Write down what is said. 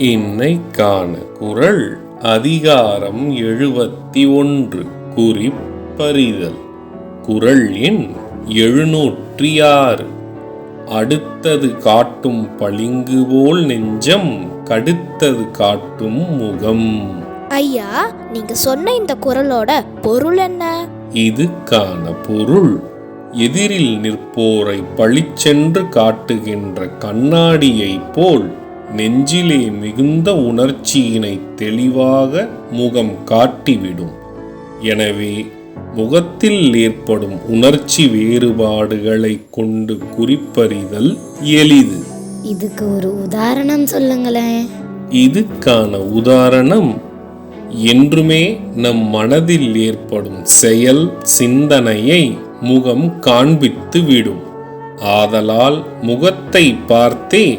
இன்னைக்கான குரல் அதிகாரம் எழுபத்தி ஒன்று குறிப்பறிதல். குரல் எண் எழுநூற்றி ஆறு அடுத்தது காட்டும் பளிங்கு போல் நெஞ்சம் கடுத்தது காட்டும் முகம். ஐயா நீங்க சொன்ன இந்த குரலோட பொருள் என்ன? இதுக்கான பொருள் எதிரில் நிற்போரை பளிச்சென்று காட்டுகின்ற கண்ணாடியைப் போல் நெஞ்சிலே மிகுந்த உணர்ச்சியினை தெளிவாக முகம் காட்டிவிடும். எனவே முகத்தில் ஏற்படும் உணர்ச்சி வேறுபாடுகளை கொண்டு குறிப்பறிதல் எளிது. இதுக்கு ஒரு உதாரணம் சொல்லுங்களேன். இதுக்கான உதாரணம் என்றுமே நம் மனதில் ஏற்படும் செயல் சிந்தனையை முகம் காண்பித்து விடும் ஆதலால் முகத்தை பார்த்தே